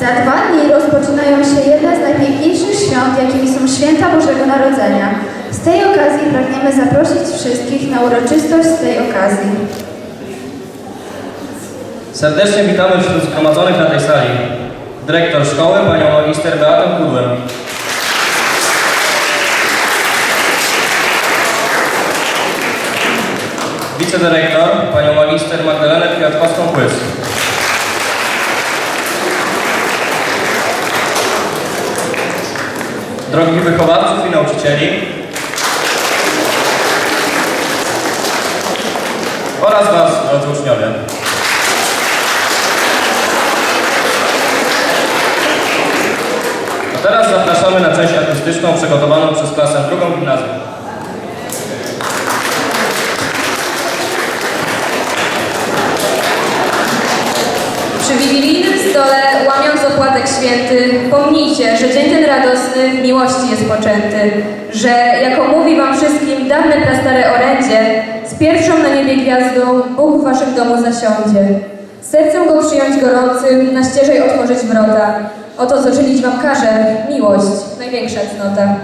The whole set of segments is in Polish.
Za dwa dni rozpoczynają się jedne z najpiękniejszych świąt, jakimi są święta Bożego Narodzenia. Z tej okazji pragniemy zaprosić wszystkich na uroczystość z tej okazji. Serdecznie witamy wśród zgromadzonych na tej sali dyrektor szkoły, panią magister Beatę Kudłę. Wicedyrektor, panią magister Magdalenę Kwiatkowską-Płys. Drogich wychowawców i nauczycieli oraz Was, drodzy uczniowie. A teraz zapraszamy na część artystyczną przygotowaną przez klasę drugą gimnazjum. Przy wigilijnym stole, łamiąc opłatek święty, pomnijcie, że dzień radosny w miłości jest poczęty, że, jako mówi wam wszystkim dawne prastare orędzie, z pierwszą na niebie gwiazdą Bóg w waszym domu zasiądzie. Sercem go przyjąć gorącym, na ścieżej otworzyć wrota. Oto co czynić wam każe, miłość, największa cnota.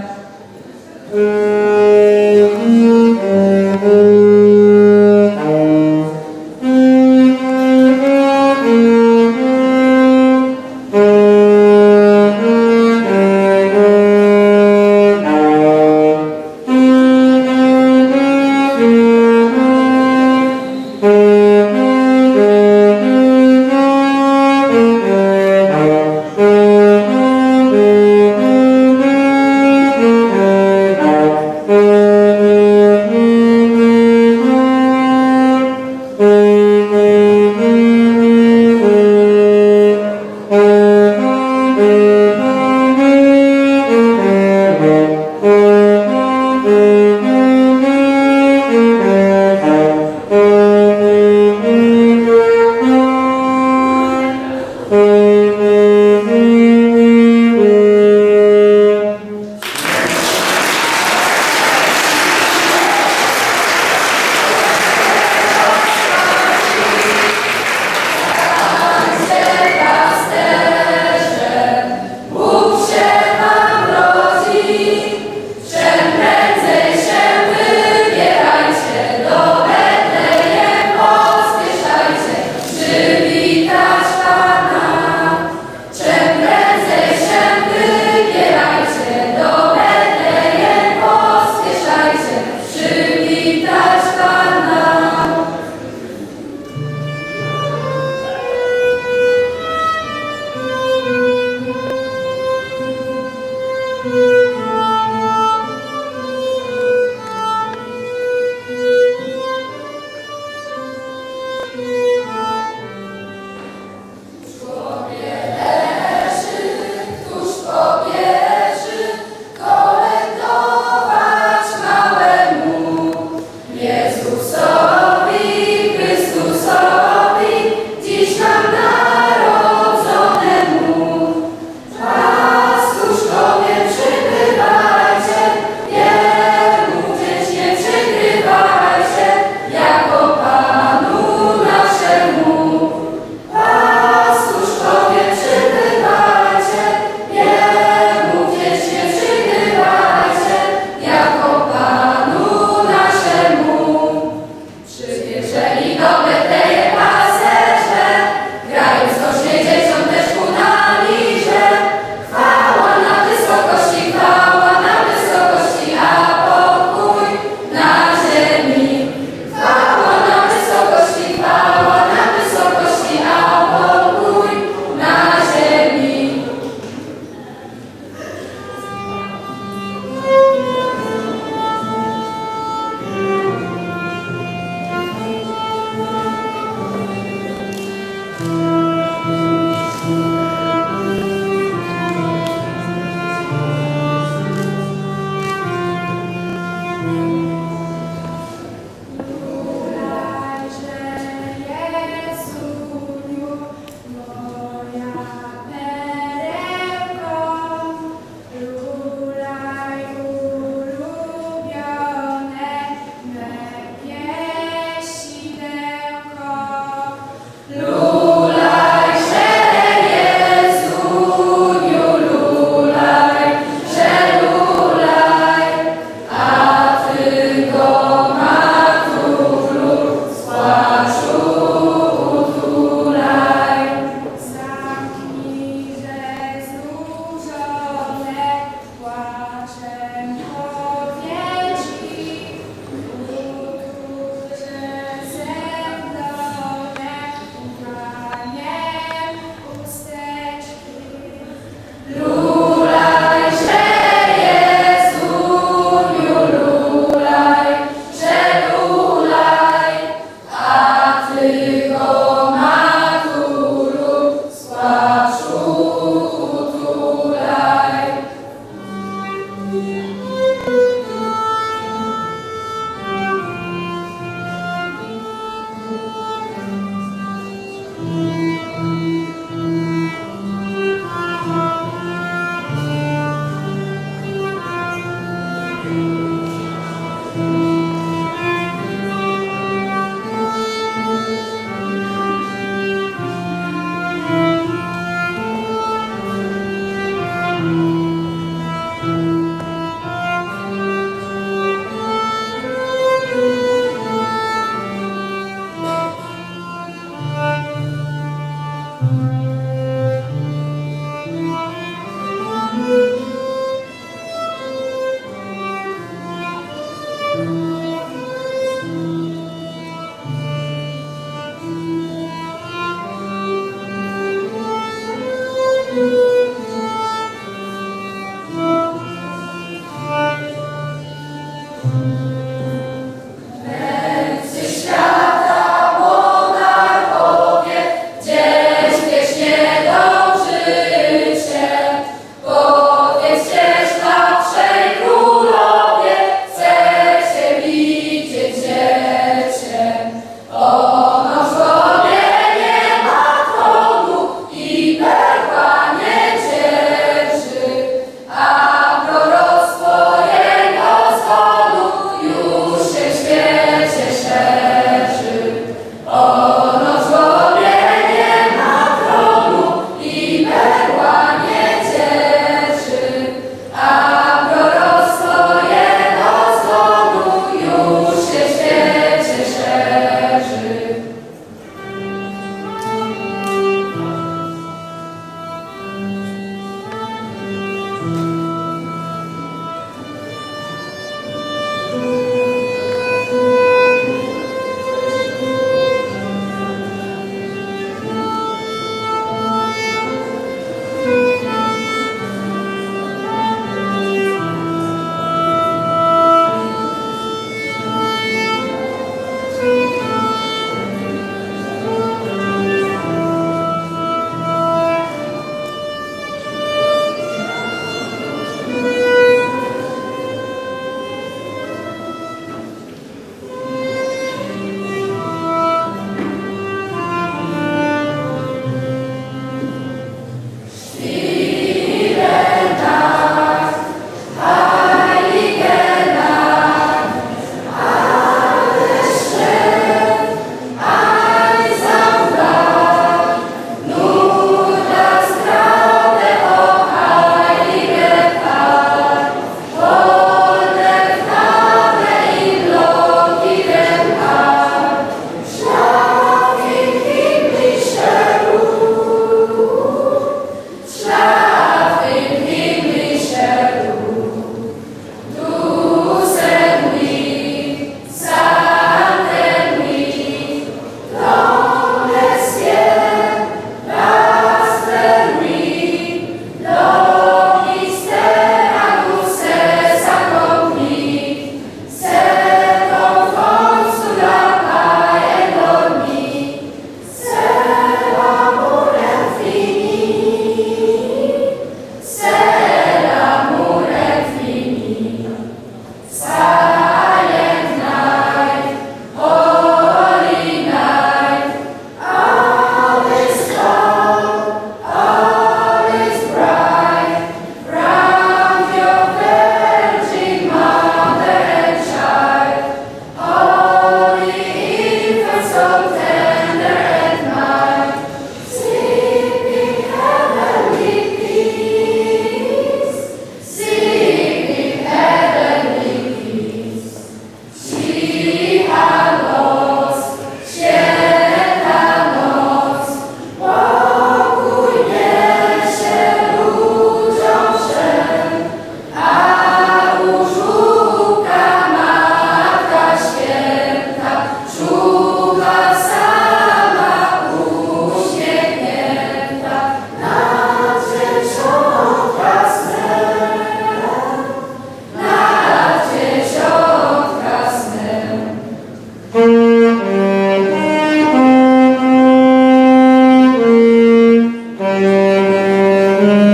Amen.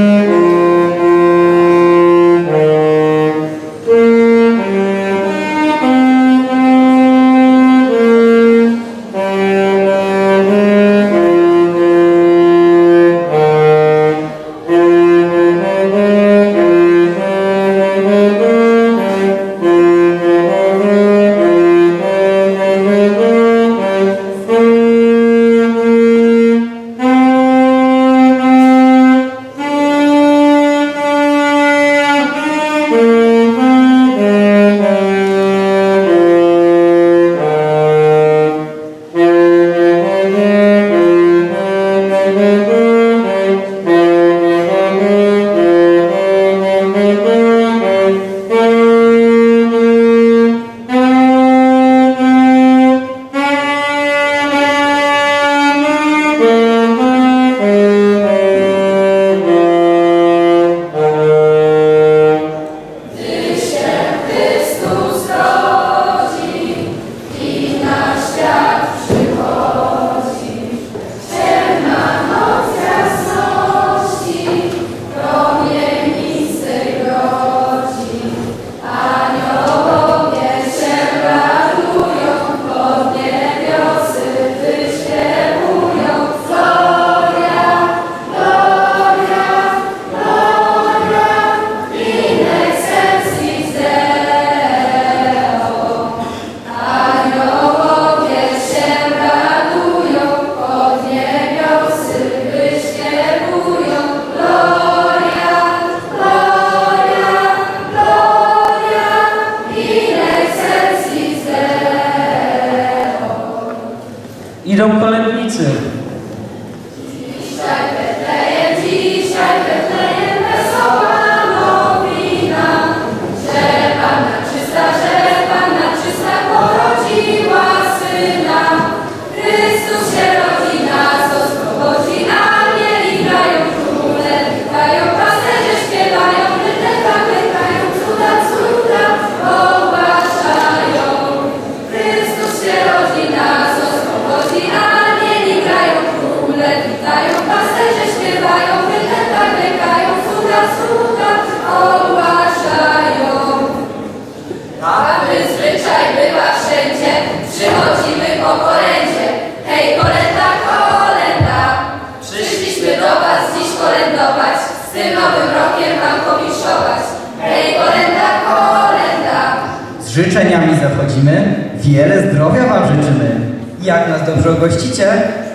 Życzeniami zachodzimy, wiele zdrowia wam życzymy. Jak nas dobrze gościcie,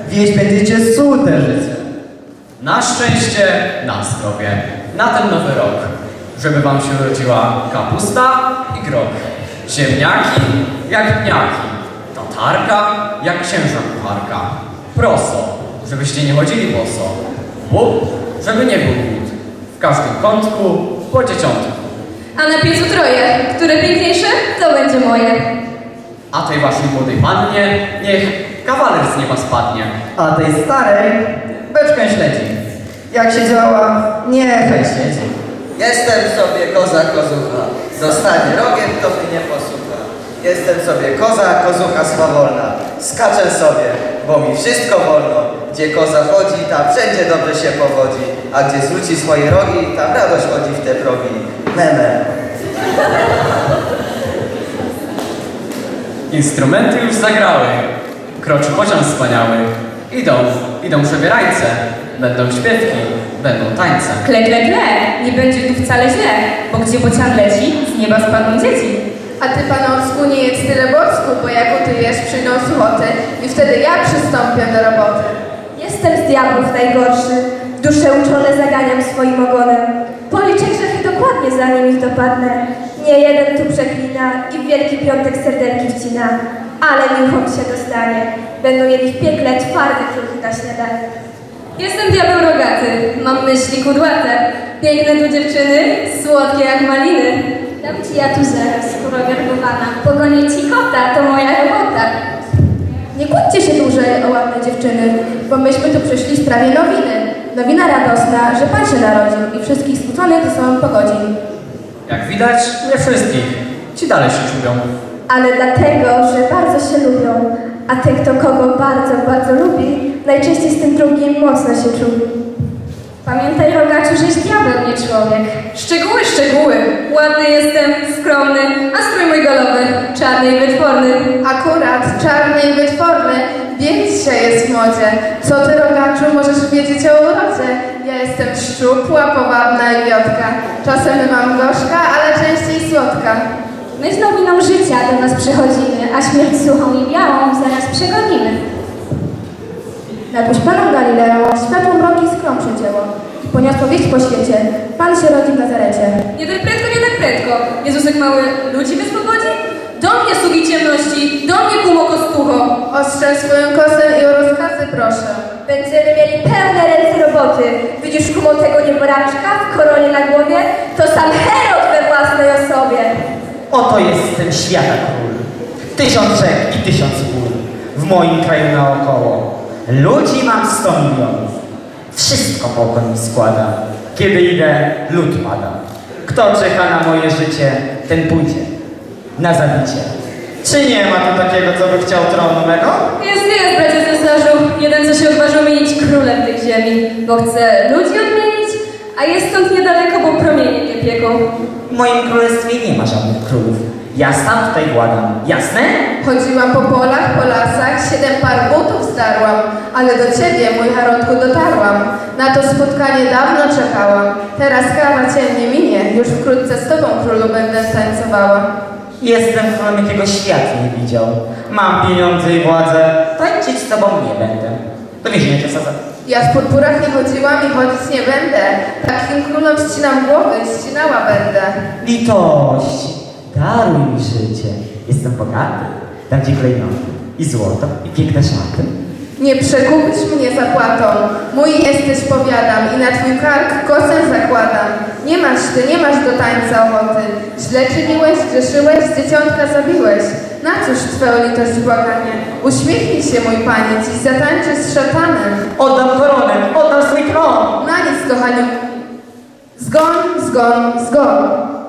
wieść będziecie życie. Na szczęście, na zdrowie, na ten nowy rok. Żeby wam się urodziła kapusta i grok. Ziemniaki jak pniaki. Tatarka jak księża kucharka. Proso, żebyście nie chodzili boso. Łup, żeby nie był głód. W każdym kątku po dzieciątku. A na piecu troje, które piękniejsze, to będzie moje. A tej waszej młodej pannie niech kawaler z nieba spadnie. A tej starej beczkę śledzi. Jak się działała, niechaj siedzi. Jestem sobie koza kozucha, zostanie rogiem, to mnie nie posłucha. Jestem sobie koza kozucha swawolna, skaczę sobie, bo mi wszystko wolno. Gdzie koza chodzi, tam wszędzie dobrze się powodzi, a gdzie zwróci swoje rogi, tam radość chodzi w te progi. Meme. Instrumenty już zagrały. Kroczy pociąg wspaniały. Idą, idą przebierańce. Będą śpiewki, będą tańce. Kle, kle, kle, nie będzie tu wcale źle, bo gdzie bocian leci, z nieba spadną dzieci. A ty, panowsku, nie jedz tyle boczku, bo jak utujesz, przyjdą suchoty i wtedy ja przystąpię do roboty. Jestem z diabłów najgorszy, duszę uczone zaganiam swoim ogonem. Policzę grzechy dokładnie, zanim ich dopadnę. Nie jeden tu przeklina i w Wielki Piątek serdelki wcina. Ale niuchom się dostanie. Będą jedli w piekle twarde kruchy na śniadanie. Jestem diabeł rogaty, mam myśli kudłate. Piękne tu dziewczyny, słodkie jak maliny. Dam ci ja tu zaraz, skóra garbowana. Pogonię ci kota, to moja robota. Nie kłóćcie się dłużej o ładne dziewczyny, bo myśmy tu przyszli w sprawie nowiny. Nowina radosna, że Pan się narodził i wszystkich skłóconych ze sobą pogodził. Jak widać, nie wszystkich. Ci dalej się czują. Ale dlatego, że bardzo się lubią. A ten, kto kogo bardzo, bardzo lubi, najczęściej z tym drugim mocno się czuli. Pamiętaj, rogaczu, żeś diabeł, nie człowiek. Szczegóły, szczegóły. Ładny jestem, skromny, a strój mój galowy, czarny i wytworny. Akurat czarny i wytworny, bieg dzisiaj jest w modzie. Co ty, rogaczu, możesz wiedzieć o urodzie? Ja jestem szczupła, powabna i wiotka. Czasem mam gorzka, ale częściej słodka. My z nowiną życia do was przychodzimy, a śmierć suchą i białą zaraz przegonimy. Nad Paną Galileą światło mroki skrą przecięło i poniosło wieść po świecie. Pan się rodzi w Nazarecie. Nie tak prędko, nie tak prędko. Jezusek mały ludzi wyswobodzi? Do mnie, sługi ciemności, do mnie, kumo kostucho. Ostrzeń swoją kosę i o rozkazy proszę. Będziemy mieli pełne ręce roboty. Widzisz kumo tego nieboraczka w koronie na głowie? To sam Herod we własnej osobie. Oto jest ten świata król. Tysiąc rzek i tysiąc gór. W moim kraju naokoło. Ludzi mam sto milionów. Wszystko pokon mi składa. Kiedy idę, lud pada. Kto czeka na moje życie, ten pójdzie. Na zabicie. Czy nie ma tu takiego, co by chciał tronu mego? Jest, jest, bracie cesarzu. Jeden, co się odważył mienić królem tych ziemi, bo chce ludzi odmienić, a jest stąd niedaleko, bo promienie nie pieką. W moim królestwie nie ma żadnych królów. Ja sam tutaj władam. Jasne? Chodziłam po polach, po lasach, siedem par butów zdarłam, ale do ciebie, mój Harodku, dotarłam. Na to spotkanie dawno czekałam. Teraz kawa cię nie minie, już wkrótce z tobą, królu, będę tańcowała. Jestem królem, jakiego świat nie widział. Mam pieniądze i władzę. Tańczyć z tobą nie będę. Do więzienia cię. Ja w purpurach nie chodziłam i chodzić nie będę. Takim królom ścinam głowy, ścinała będę. Litość, daruj mi życie. Jestem bogaty. Dam ci klejnoty i złoto i piękne szaty. Nie przekupisz mnie zapłatą, mój jesteś powiadam i na twój kark kosę zakładam. Nie masz ty, nie masz do tańca ochoty. Źle czyniłeś, grzeszyłeś, dzieciątka zabiłeś. Na cóż twoja litość błaganie? Uśmiechnij się, mój panie, dziś zatańczysz z szatanem. Oddam koronę, oddam swój tron. Na nic, kochaniu. Zgon, zgon, zgon.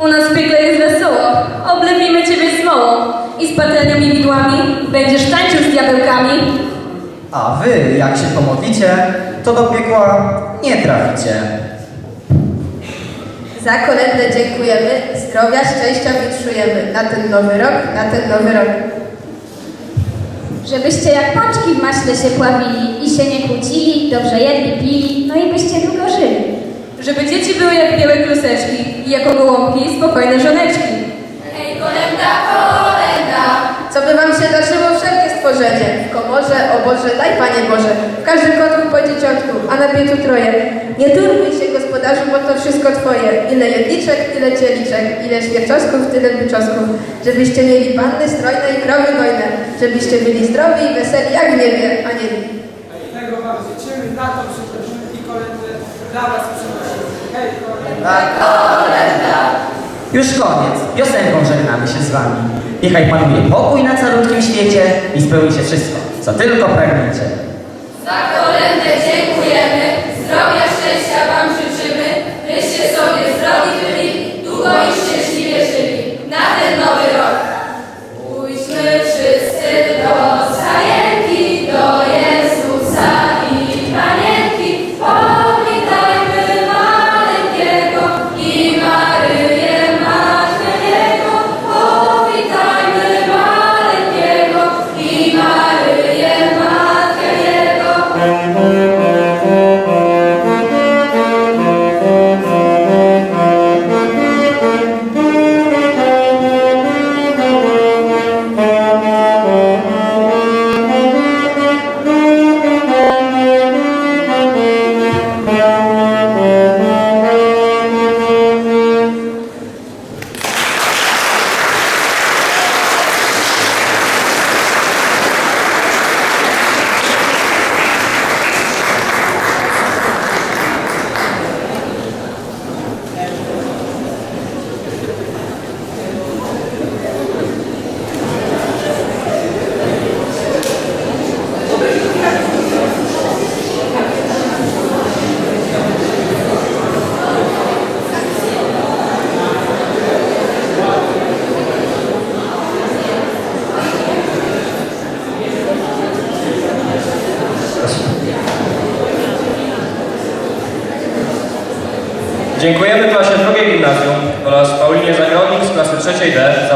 U nas w piekle jest wesoło, oblewimy ciebie smołą i z patelnią i widłami będziesz tańczył z diabełkami. A wy, jak się pomodlicie, to do piekła nie traficie. Za kolędę dziękujemy, zdrowia, szczęścia wietrzujemy. Na ten nowy rok, na ten nowy rok. Żebyście jak pączki w maśle się pławili i się nie kłócili, dobrze jedli, pili, no i byście długo żyli. Żeby dzieci były jak białe kluseczki i jako gołąbki spokojne żoneczki. Hej, kolenda, kolenda. Co by wam się darzyło wszelkie stworzenie? W komorze, o Boże, daj Panie Boże. W każdym kotku po dzieciątku, a na piecu troje. Nie turbuj się gospodarzu, bo to wszystko Twoje. Ile jedliczek, tyle cieliczek. Ile świerczosków, tyle byczosków. Żebyście mieli panny strojne i krowy gojne. Żebyście byli zdrowi i weseli jak w niebie, anieli. Tego wam życzymy, na to przyprosimy i kolendy dla was przynosimy. Już koniec, piosenką żegnamy się z wami. Niechaj panuje pokój na całym świecie i spełni się wszystko, co tylko pragniecie. Za kolędę dziękujemy, zdrowia, szczęścia wam życzymy,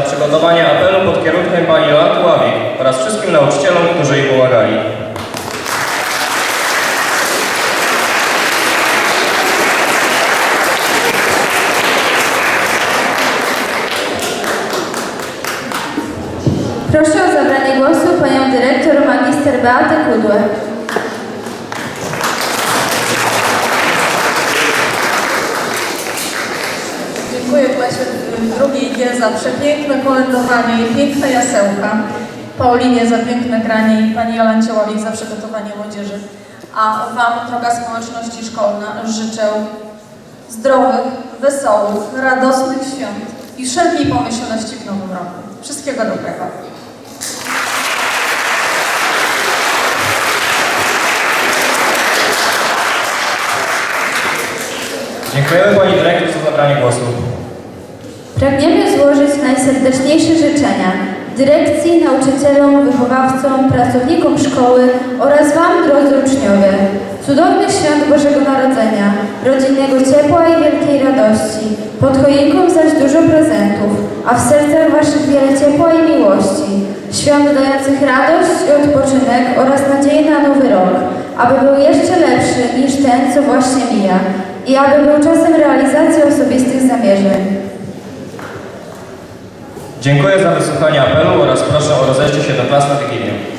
przygotowanie apelu pod kierunkiem pani Joanny Ławik oraz wszystkim nauczycielom, którzy jej pomagali. Proszę o zabranie głosu panią dyrektor magister Beatę Kudłę. Dziękuję klasie drugiej G za przepiękne kolędowanie i piękne jasełka. Paulinie za piękne granie i pani Jolancie za przygotowanie młodzieży. A Wam, droga społeczności szkolna, życzę zdrowych, wesołych, radosnych świąt i wszelkiej pomyślności w nowym roku. Wszystkiego dobrego. Dziękujemy pani dyrektor za zabranie głosu. Pragniemy złożyć najserdeczniejsze życzenia dyrekcji, nauczycielom, wychowawcom, pracownikom szkoły oraz Wam, drodzy uczniowie, cudownych świąt Bożego Narodzenia, rodzinnego ciepła i wielkiej radości, pod choinką zaś dużo prezentów, a w sercach Waszych wiele ciepła i miłości, świąt dających radość i odpoczynek oraz nadzieję na nowy rok, aby był jeszcze lepszy niż ten, co właśnie mija i aby był czasem realizacji osobistych zamierzeń. Dziękuję za wysłuchanie apelu oraz proszę o rozejście się do klas na Wigilię.